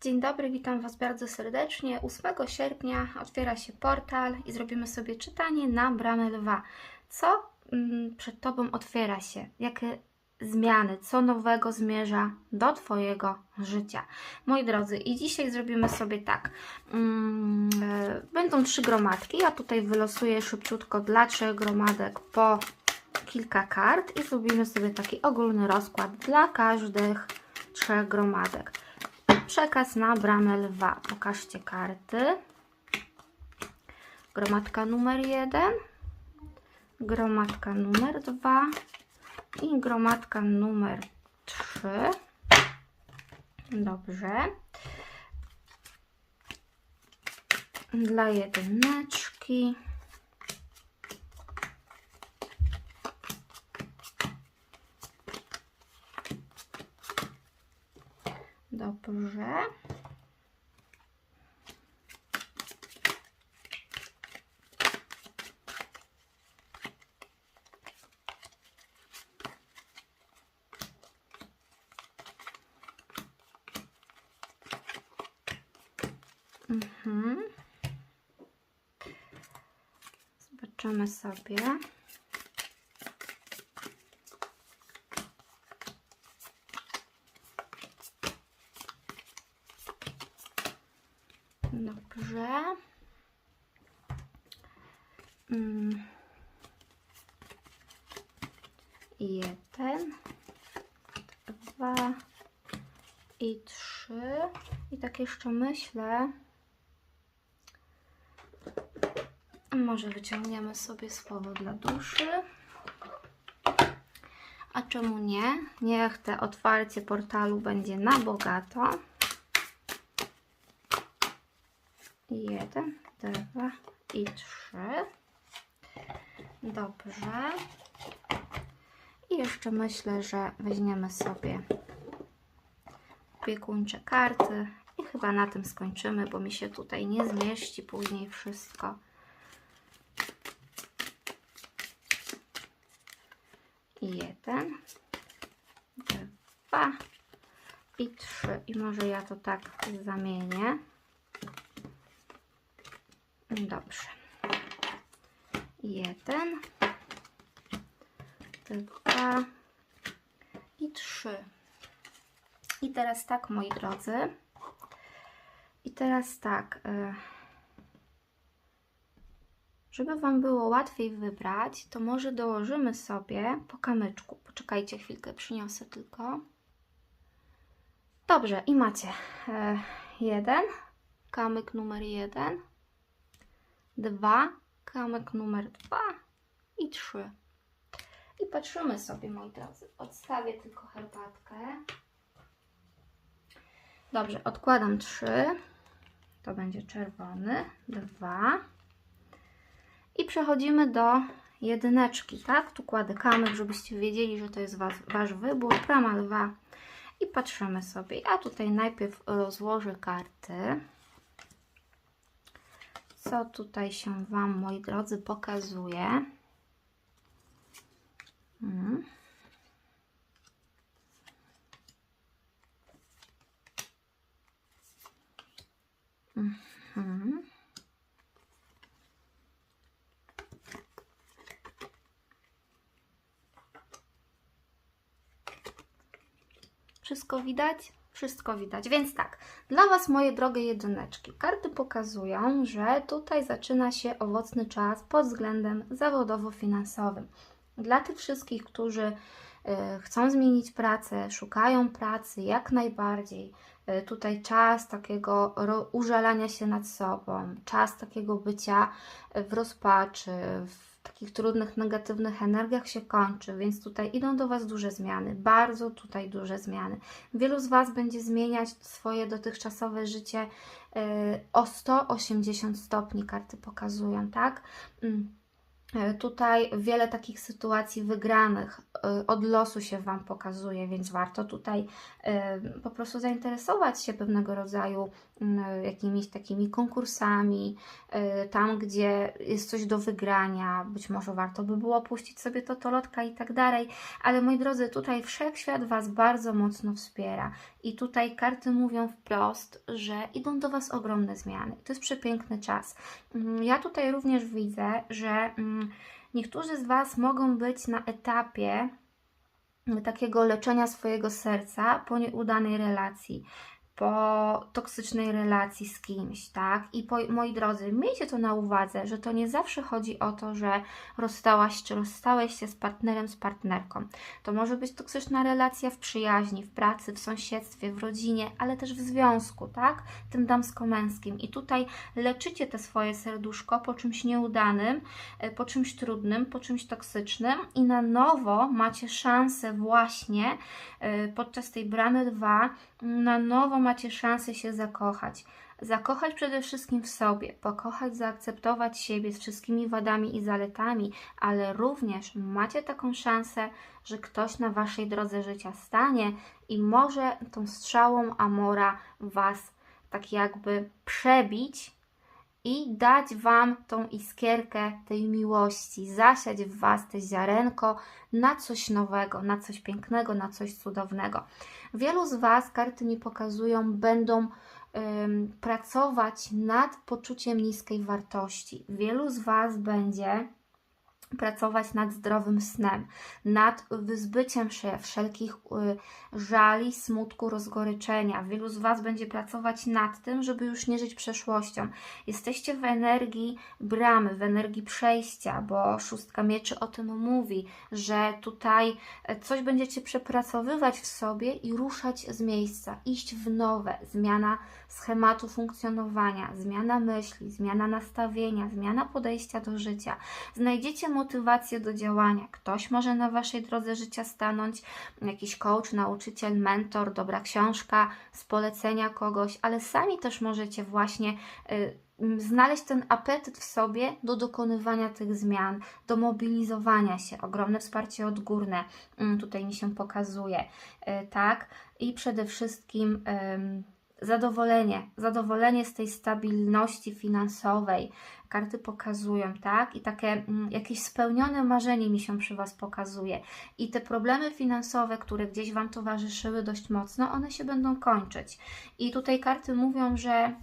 Dzień dobry, witam Was bardzo serdecznie. 8 sierpnia otwiera się portal i zrobimy sobie czytanie na bramę lwa. Co mm, przed Tobą otwiera się? Jakie zmiany, co nowego zmierza do Twojego życia? Moi drodzy, i dzisiaj zrobimy sobie tak. Mm, e, Będą trzy gromadki. Ja tutaj wylosuję szybciutko dla trzech gromadek po kilka kart i zrobimy sobie taki ogólny rozkład dla każdych trzech gromadek. Przekaz na bramę lwa. Pokażcie karty. Gromadka numer jeden, gromadka numer dwa i gromadka numer trzy. Dobrze. Dla jedyneczki. Dobrze. Mhm. Zobaczymy sobie. Dobrze. Mm. Jeden, dwa i trzy. I tak jeszcze myślę. Może wyciągniemy sobie słowo dla duszy. A czemu nie? Niech te otwarcie portalu będzie na bogato. Jeden, dwa i trzy. Dobrze. I jeszcze myślę, że weźmiemy sobie opiekuńcze karty chyba na tym skończymy, bo mi się tutaj nie zmieści później wszystko. Jeden, dwa i trzy. I może ja to tak zamienię. Dobrze. Jeden, dwa i trzy. I teraz tak, moi drodzy. Teraz tak. y, Żeby Wam było łatwiej wybrać, to może dołożymy sobie po kamyczku. Poczekajcie chwilkę, przyniosę tylko. Dobrze, i macie e, jeden, kamyk numer jeden, dwa, kamyk numer dwa i trzy. I patrzymy sobie, moi drodzy. Odstawię tylko herbatkę. Dobrze, odkładam trzy. To będzie czerwony, dwa. I przechodzimy do jedyneczki, tak? Tu kładę kamyk, żebyście wiedzieli, że to jest was, Wasz wybór. Brama lwa. I patrzymy sobie. Ja tutaj najpierw rozłożę karty. Co tutaj się Wam, moi drodzy, pokazuje? Mm. Mhm. Wszystko widać? Wszystko widać. Więc tak, dla Was, moje drogie jedyneczki, karty pokazują, że tutaj zaczyna się owocny czas pod względem zawodowo-finansowym. Dla tych wszystkich, którzy chcą zmienić pracę, szukają pracy, jak najbardziej. Y, Tutaj czas takiego użalania się nad sobą, czas takiego bycia w rozpaczy, w takich trudnych, negatywnych energiach się kończy, więc tutaj idą do Was duże zmiany, bardzo tutaj duże zmiany. Wielu z Was będzie zmieniać swoje dotychczasowe życie o 180 stopni, karty pokazują, tak? Mm. E, Tutaj wiele takich sytuacji wygranych od losu się Wam pokazuje, więc warto tutaj y, po prostu zainteresować się pewnego rodzaju y, jakimiś takimi konkursami, y, tam gdzie jest coś do wygrania, być może warto by było puścić sobie to tolotka i tak dalej, ale moi drodzy, tutaj wszechświat Was bardzo mocno wspiera i tutaj karty mówią wprost, że idą do Was ogromne zmiany. To jest przepiękny czas. Mm, Ja tutaj również widzę, że mm, niektórzy z Was mogą być na etapie takiego leczenia swojego serca po nieudanej relacji, po toksycznej relacji z kimś, tak? I po, moi drodzy, miejcie to na uwadze, że to nie zawsze chodzi o to, że rozstałaś czy rozstałeś się z partnerem, z partnerką. To może być toksyczna relacja w przyjaźni, w pracy, w sąsiedztwie, w rodzinie, ale też w związku, tak? Tym damsko-męskim. I tutaj leczycie te swoje serduszko po czymś nieudanym, e, po czymś trudnym, po czymś toksycznym i na nowo macie szansę właśnie e, podczas tej bramy 2 na nowo macie szansę się zakochać. Zakochać przede wszystkim w sobie, pokochać, zaakceptować siebie z wszystkimi wadami i zaletami, ale również macie taką szansę, że ktoś na waszej drodze życia stanie i może tą strzałą Amora was tak jakby przebić i dać Wam tą iskierkę tej miłości, zasiać w Was te ziarenko na coś nowego, na coś pięknego, na coś cudownego. Wielu z Was, karty mi pokazują, będą pracować nad poczuciem niskiej wartości. Wielu z Was będzie pracować nad zdrowym snem, nad wyzbyciem się wszelkich y, żali, smutku, rozgoryczenia. Wielu z Was będzie pracować nad tym, żeby już nie żyć przeszłością. Jesteście w energii bramy, w energii przejścia, bo szóstka mieczy o tym mówi, że tutaj e, coś będziecie przepracowywać w sobie i ruszać z miejsca, iść w nowe, zmiana schematu funkcjonowania, zmiana myśli, zmiana nastawienia, zmiana podejścia do życia. Znajdziecie motywację do działania. Ktoś może na Waszej drodze życia stanąć, jakiś coach, nauczyciel, mentor, dobra książka, z polecenia kogoś, ale sami też możecie właśnie y, znaleźć ten apetyt w sobie do dokonywania tych zmian, do mobilizowania się. Ogromne wsparcie odgórne mm, tutaj mi się pokazuje, y, tak? I przede wszystkim ym, zadowolenie, zadowolenie z tej stabilności finansowej. Karty pokazują, tak? I takie mm, jakieś spełnione marzenie mi się przy Was pokazuje. I te problemy finansowe, które gdzieś Wam towarzyszyły dość mocno, one się będą kończyć. I tutaj karty mówią, że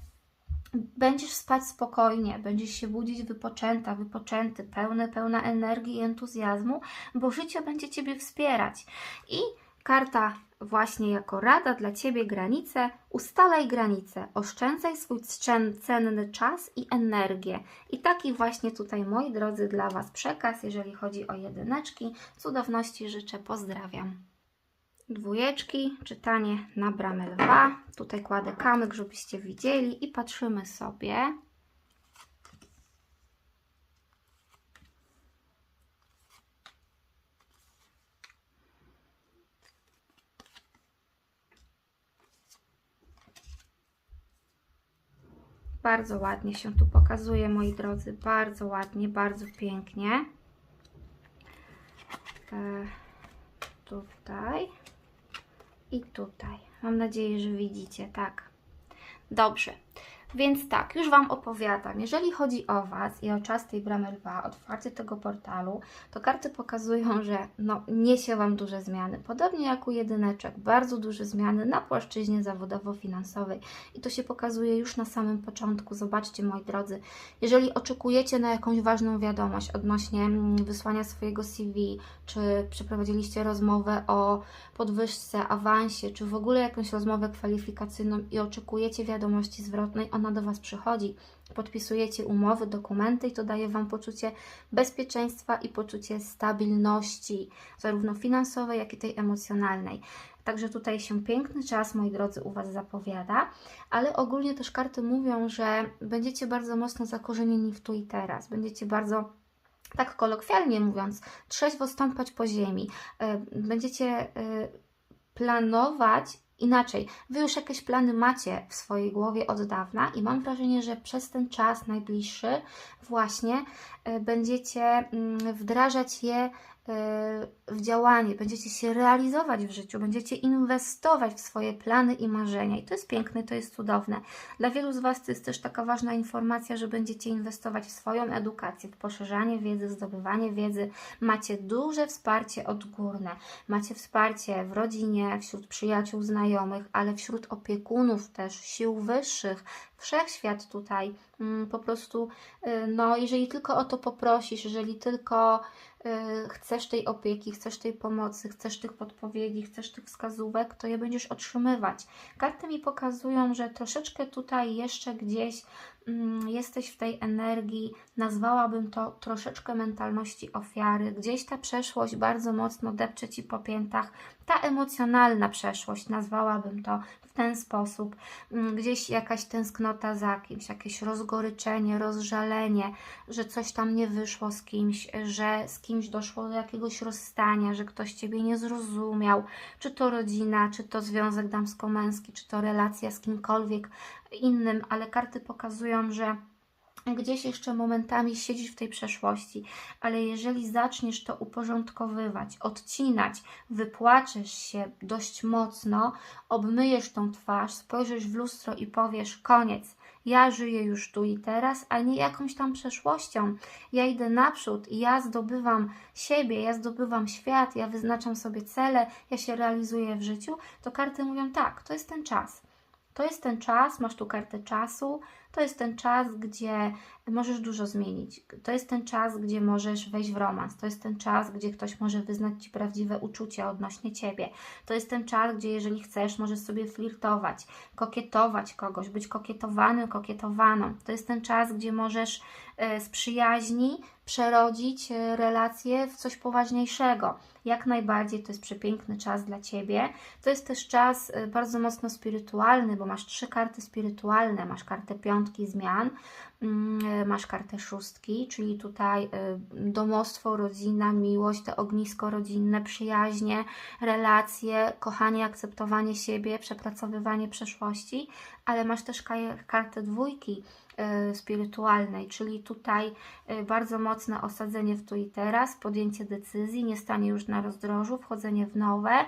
będziesz spać spokojnie, będziesz się budzić wypoczęta, wypoczęty, pełny, pełna energii i entuzjazmu, bo życie będzie Ciebie wspierać. I karta właśnie jako rada dla Ciebie granice, ustalaj granice, oszczędzaj swój cen- cenny czas i energię. I taki właśnie tutaj, moi drodzy, dla Was przekaz, jeżeli chodzi o jedyneczki. Cudowności życzę, pozdrawiam. Dwójeczki, czytanie na bramę lwa. Tutaj kładę kamyk, żebyście widzieli i patrzymy sobie. Bardzo ładnie się tu pokazuje, moi drodzy. Bardzo ładnie, bardzo pięknie. E, tutaj i tutaj. Mam nadzieję, że widzicie, tak. Dobrze. Więc tak, już Wam opowiadam. Jeżeli chodzi o Was i o czas tej bramy lwa, otwarcie tego portalu, to karty pokazują, że no, niesie Wam duże zmiany. Podobnie jak u jedyneczek, bardzo duże zmiany na płaszczyźnie zawodowo-finansowej. I to się pokazuje już na samym początku. Zobaczcie, moi drodzy, jeżeli oczekujecie na jakąś ważną wiadomość odnośnie mm, wysłania swojego CV, czy przeprowadziliście rozmowę o podwyżce, awansie, czy w ogóle jakąś rozmowę kwalifikacyjną i oczekujecie wiadomości zwrotnej, ona do Was przychodzi. Podpisujecie umowy, dokumenty i to daje Wam poczucie bezpieczeństwa i poczucie stabilności, zarówno finansowej, jak i tej emocjonalnej. Także tutaj się piękny czas, moi drodzy, u Was zapowiada, ale ogólnie też karty mówią, że będziecie bardzo mocno zakorzenieni w tu i teraz. Będziecie bardzo tak kolokwialnie mówiąc, trzeźwo stąpać po ziemi. E, Będziecie e, planować inaczej. Wy już jakieś plany macie w swojej głowie od dawna i mam wrażenie, że przez ten czas najbliższy właśnie e, będziecie mm, wdrażać je w działanie, będziecie się realizować w życiu, będziecie inwestować w swoje plany i marzenia. I to jest piękne, to jest cudowne. Dla wielu z Was to jest też taka ważna informacja, że będziecie inwestować w swoją edukację, w poszerzanie wiedzy, zdobywanie wiedzy. Macie duże wsparcie odgórne, macie wsparcie w rodzinie, wśród przyjaciół, znajomych, ale wśród opiekunów też, sił wyższych, wszechświat tutaj mm, po prostu, y, no jeżeli tylko o to poprosisz, jeżeli tylko chcesz tej opieki, chcesz tej pomocy, chcesz tych podpowiedzi, chcesz tych wskazówek, to je będziesz otrzymywać. Karty mi pokazują, że troszeczkę tutaj jeszcze gdzieś jesteś w tej energii, nazwałabym to troszeczkę mentalności ofiary. Gdzieś ta przeszłość bardzo mocno depcze Ci po piętach. Ta emocjonalna przeszłość, nazwałabym to w ten sposób. Mm, Gdzieś jakaś tęsknota za kimś, jakieś rozgoryczenie, rozżalenie, że coś tam nie wyszło z kimś, że z kimś doszło do jakiegoś rozstania, że ktoś Ciebie nie zrozumiał, czy to rodzina, czy to związek damsko-męski, czy to relacja z kimkolwiek innym, ale karty pokazują, że gdzieś jeszcze momentami siedzisz w tej przeszłości, ale jeżeli zaczniesz to uporządkowywać, odcinać, wypłaczesz się dość mocno, obmyjesz tą twarz, spojrzysz w lustro i powiesz: koniec. Ja żyję już tu i teraz, a nie jakąś tam przeszłością. Ja idę naprzód i ja zdobywam siebie, ja zdobywam świat, ja wyznaczam sobie cele, ja się realizuję w życiu, to karty mówią tak, to jest ten czas. To jest ten czas, masz tu kartę czasu, to jest ten czas, gdzie możesz dużo zmienić. To jest ten czas, gdzie możesz wejść w romans. To jest ten czas, gdzie ktoś może wyznać Ci prawdziwe uczucia odnośnie Ciebie. To jest ten czas, gdzie jeżeli chcesz, możesz sobie flirtować, kokietować kogoś, być kokietowanym, kokietowaną. To jest ten czas, gdzie możesz e, z przyjaźni przerodzić e, relacje w coś poważniejszego. Jak najbardziej to jest przepiękny czas dla Ciebie. To jest też czas e, bardzo mocno spirytualny, bo masz trzy karty spirytualne. Masz kartę piątki zmian, mm, masz kartę szóstki, czyli tutaj domostwo, rodzina, miłość, te ognisko rodzinne, przyjaźnie, relacje, kochanie, akceptowanie siebie, przepracowywanie przeszłości, ale masz też kartę dwójki, y, spirytualnej, czyli tutaj y, bardzo mocne osadzenie w tu i teraz, podjęcie decyzji, nie stanie już na rozdrożu, wchodzenie w nowe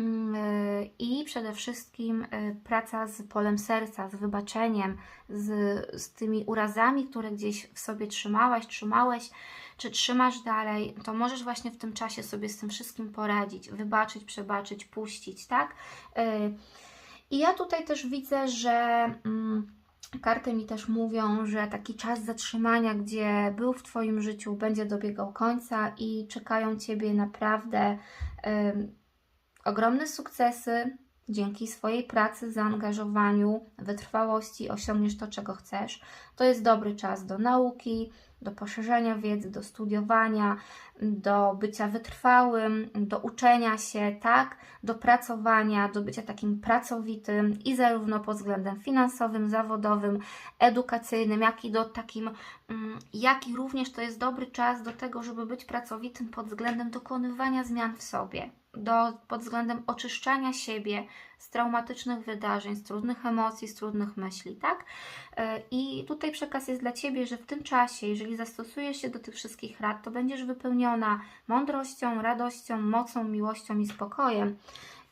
mm, y, i przede wszystkim praca z polem serca, z wybaczeniem, z, z tymi urazami, które gdzieś w sobie trzymałaś, trzymałeś, czy trzymasz dalej, to możesz właśnie w tym czasie sobie z tym wszystkim poradzić, wybaczyć, przebaczyć, puścić, tak? I ja tutaj też widzę, że mm, karty mi też mówią, że taki czas zatrzymania, gdzie był w Twoim życiu, będzie dobiegał końca i czekają Ciebie naprawdę ogromne sukcesy. Dzięki swojej pracy, zaangażowaniu, wytrwałości osiągniesz to, czego chcesz. To jest dobry czas do nauki, do poszerzania wiedzy, do studiowania, do bycia wytrwałym, do uczenia się, tak, do pracowania, do bycia takim pracowitym i zarówno pod względem finansowym, zawodowym, edukacyjnym, jak i do takim, mm, jak i również to jest dobry czas do tego, żeby być pracowitym pod względem dokonywania zmian w sobie do, pod względem oczyszczania siebie z traumatycznych wydarzeń, z trudnych emocji, z trudnych myśli, tak? E, I tutaj przekaz jest dla Ciebie, że w tym czasie, jeżeli zastosujesz się do tych wszystkich rad, to będziesz wypełniona mądrością, radością, mocą, miłością i spokojem.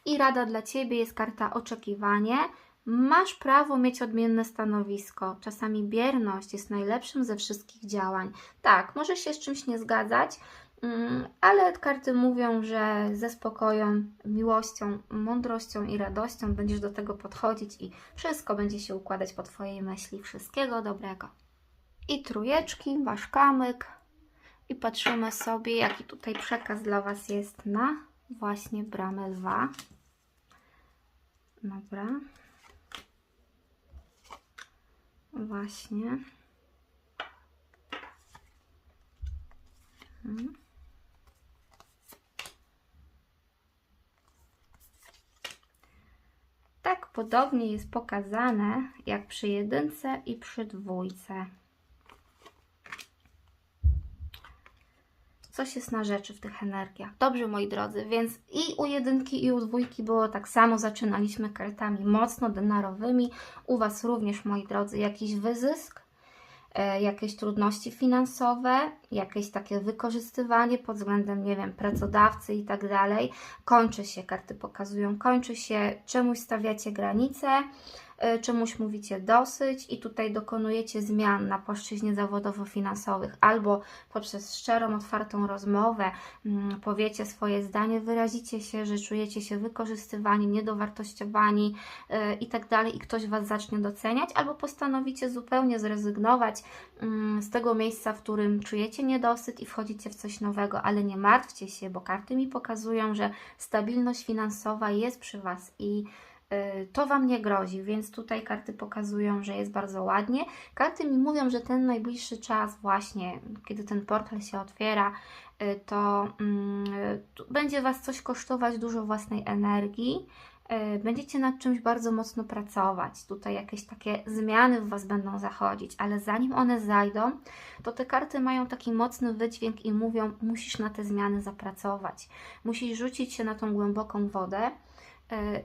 I rada dla Ciebie jest karta oczekiwanie. Masz prawo mieć odmienne stanowisko. Czasami bierność jest najlepszym ze wszystkich działań. Tak, możesz się z czymś nie zgadzać, ale karty mówią, że ze spokojem, miłością, mądrością i radością będziesz do tego podchodzić i wszystko będzie się układać po Twojej myśli. Wszystkiego dobrego. I trójeczki, wasz kamyk. I patrzymy sobie, jaki tutaj przekaz dla Was jest na właśnie bramę lwa. Dobra. Właśnie. Hmm. Tak podobnie jest pokazane jak przy jedynce i przy dwójce. Coś jest na rzeczy w tych energiach. Dobrze, moi drodzy, więc i u jedynki, i u dwójki było tak samo. Zaczynaliśmy kartami mocno denarowymi. U Was również, moi drodzy, jakiś wyzysk, jakieś trudności finansowe, jakieś takie wykorzystywanie pod względem, nie wiem, pracodawcy i tak dalej. Kończy się, karty pokazują, kończy się, czemuś stawiacie granice, e, czemuś mówicie dosyć i tutaj dokonujecie zmian na płaszczyźnie zawodowo-finansowych. Albo poprzez szczerą, otwartą rozmowę mm, powiecie swoje zdanie, wyrazicie się, że czujecie się wykorzystywani, niedowartościowani yy, i tak i ktoś Was zacznie doceniać albo postanowicie zupełnie zrezygnować mm, z tego miejsca, w którym czujecie niedosyt i wchodzicie w coś nowego, ale nie martwcie się, bo karty mi pokazują, że stabilność finansowa jest przy Was i to Wam nie grozi, więc tutaj karty pokazują, że jest bardzo ładnie. Karty mi mówią, że ten najbliższy czas właśnie, kiedy ten portal się otwiera, y, to mm, będzie Was coś kosztować dużo własnej energii, y, będziecie nad czymś bardzo mocno pracować. Tutaj jakieś takie zmiany w Was będą zachodzić, ale zanim one zajdą, to te karty mają taki mocny wydźwięk i mówią: musisz na te zmiany zapracować, musisz rzucić się na tą głęboką wodę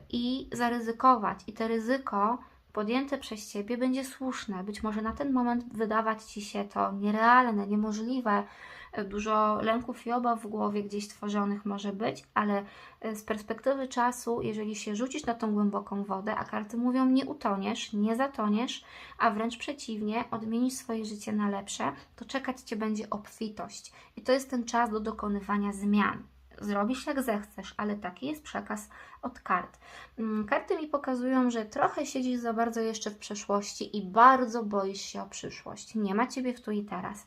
i zaryzykować. I to ryzyko podjęte przez Ciebie będzie słuszne. Być może na ten moment wydawać Ci się to nierealne, niemożliwe, e, dużo lęków i obaw w głowie gdzieś tworzonych może być, ale e, z perspektywy czasu, jeżeli się rzucisz na tą głęboką wodę, a karty mówią nie utoniesz, nie zatoniesz, a wręcz przeciwnie, odmienisz swoje życie na lepsze, to czekać Cię będzie obfitość. I to jest ten czas do dokonywania zmian zrobisz jak zechcesz, ale taki jest przekaz od kart. Mm, karty mi pokazują, że trochę siedzisz za bardzo jeszcze w przeszłości i bardzo boisz się o przyszłość. Nie ma ciebie w tu i teraz.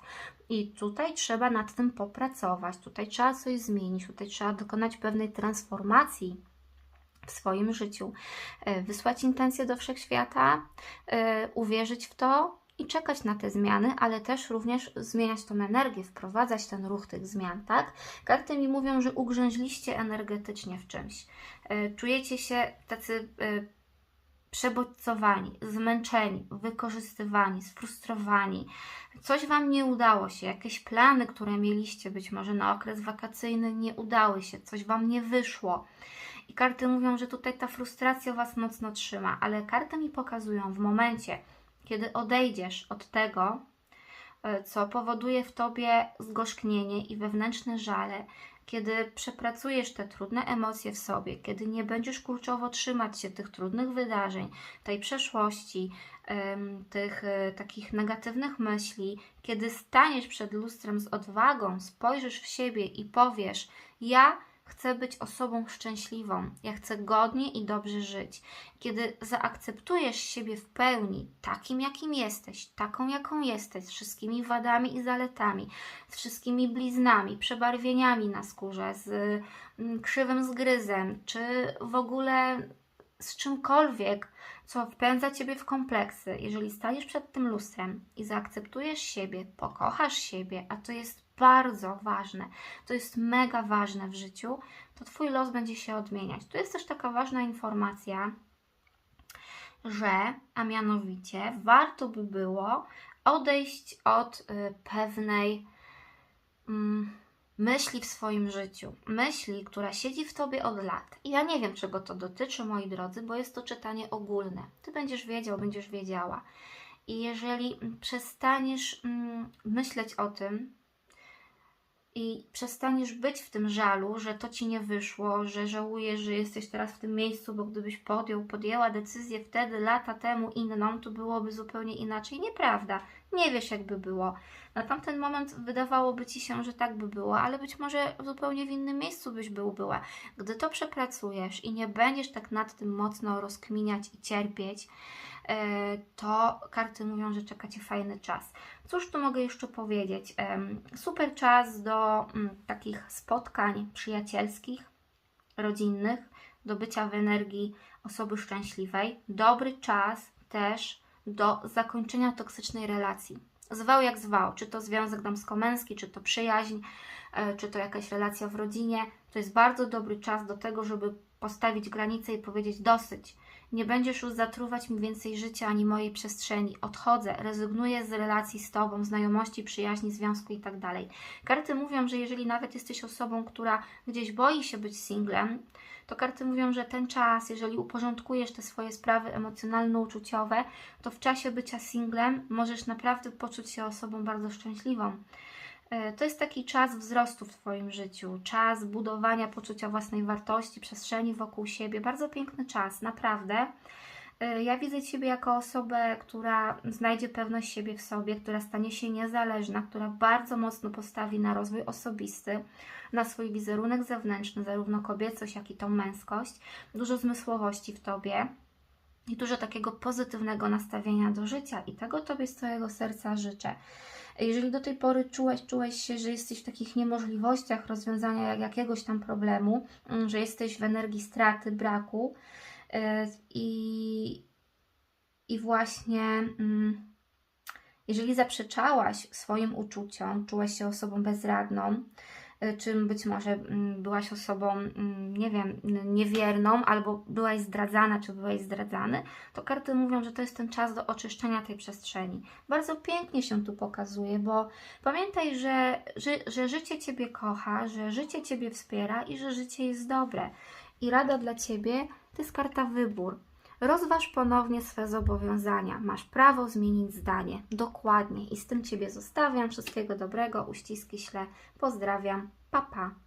I tutaj trzeba nad tym popracować, tutaj trzeba coś zmienić, tutaj trzeba dokonać pewnej transformacji w swoim życiu. E, wysłać intencje do wszechświata, e, uwierzyć w to, i czekać na te zmiany, ale też również zmieniać tą energię, wprowadzać ten ruch tych zmian, tak? Karty mi mówią, że ugrzęźliście energetycznie w czymś. E, czujecie się tacy e, przebodźcowani, zmęczeni, wykorzystywani, sfrustrowani. Coś Wam nie udało się, jakieś plany, które mieliście być może na okres wakacyjny nie udały się, coś Wam nie wyszło. I karty mówią, że tutaj ta frustracja Was mocno trzyma, ale karty mi pokazują w momencie, kiedy odejdziesz od tego, e, co powoduje w tobie zgorzknienie i wewnętrzne żale, kiedy przepracujesz te trudne emocje w sobie, kiedy nie będziesz kurczowo trzymać się tych trudnych wydarzeń, tej przeszłości, tych e, takich negatywnych myśli, kiedy staniesz przed lustrem z odwagą, spojrzysz w siebie i powiesz: Ja Chcę być osobą szczęśliwą, ja chcę godnie i dobrze żyć. Kiedy zaakceptujesz siebie w pełni, takim jakim jesteś, taką jaką jesteś, z wszystkimi wadami i zaletami, z wszystkimi bliznami, przebarwieniami na skórze, z mm, krzywym zgryzem, czy w ogóle z czymkolwiek, co wpędza Ciebie w kompleksy, jeżeli staniesz przed tym lustrem i zaakceptujesz siebie, pokochasz siebie, a to jest bardzo ważne, to jest mega ważne w życiu, to Twój los będzie się odmieniać. Tu jest też taka ważna informacja, że, a mianowicie, warto by było odejść od y, pewnej. Mm, myśli w swoim życiu, myśli, która siedzi w tobie od lat. I ja nie wiem, czego to dotyczy, moi drodzy, bo jest to czytanie ogólne. Ty będziesz wiedział, będziesz wiedziała. I jeżeli przestaniesz mm, myśleć o tym, i przestaniesz być w tym żalu, że to ci nie wyszło, że żałujesz, że jesteś teraz w tym miejscu, bo gdybyś podjął, podjęła decyzję wtedy, lata temu inną, to byłoby zupełnie inaczej. Nieprawda. Nie wiesz, jakby było. Na tamten moment wydawałoby ci się, że tak by było, ale być może zupełnie w innym miejscu byś był, była. Gdy to przepracujesz i nie będziesz tak nad tym mocno rozkminiać i cierpieć, to karty mówią, że czeka Cię fajny czas. Cóż tu mogę jeszcze powiedzieć? Super czas do mm, takich spotkań przyjacielskich, rodzinnych, do bycia w energii osoby szczęśliwej. Dobry czas też do zakończenia toksycznej relacji. Zwał jak zwał, czy to związek damsko-męski, czy to przyjaźń, e, czy to jakaś relacja w rodzinie. To jest bardzo dobry czas do tego, żeby postawić granice i powiedzieć dosyć. Nie będziesz już zatruwać mi więcej życia ani mojej przestrzeni. Odchodzę, rezygnuję z relacji z Tobą, znajomości, przyjaźni, związku itd. Tak Karty mówią, że jeżeli nawet jesteś osobą, która gdzieś boi się być singlem, to karty mówią, że ten czas, jeżeli uporządkujesz te swoje sprawy emocjonalno-uczuciowe, to w czasie bycia singlem możesz naprawdę poczuć się osobą bardzo szczęśliwą. E, To jest taki czas wzrostu w Twoim życiu, czas budowania poczucia własnej wartości, przestrzeni wokół siebie. Bardzo piękny czas, naprawdę. E, Ja widzę Ciebie jako osobę, która znajdzie pewność siebie w sobie, która stanie się niezależna, która bardzo mocno postawi na rozwój osobisty, na swój wizerunek zewnętrzny, zarówno kobiecość, jak i tą męskość. Dużo zmysłowości w Tobie i dużo takiego pozytywnego nastawienia do życia i tego Tobie z całego serca życzę. Jeżeli do tej pory czułeś, czułeś się, że jesteś w takich niemożliwościach rozwiązania jak jakiegoś tam problemu, mm, że jesteś w energii straty, braku yy, i, i właśnie mm, jeżeli zaprzeczałaś swoim uczuciom, czułaś się osobą bezradną, y, czy być może mm, byłaś osobą, mm, nie wiem, niewierną, albo byłaś zdradzana, czy byłeś zdradzany, to karty mówią, że to jest ten czas do oczyszczenia tej przestrzeni. Bardzo pięknie się tu pokazuje, bo pamiętaj, że, że, że życie Ciebie kocha, że życie Ciebie wspiera i że życie jest dobre. I rada dla Ciebie to jest karta wybór. Rozważ ponownie swe zobowiązania. Masz prawo zmienić zdanie. Dokładnie. I z tym Ciebie zostawiam. Wszystkiego dobrego. Uściski śle. Pozdrawiam. Pa, pa.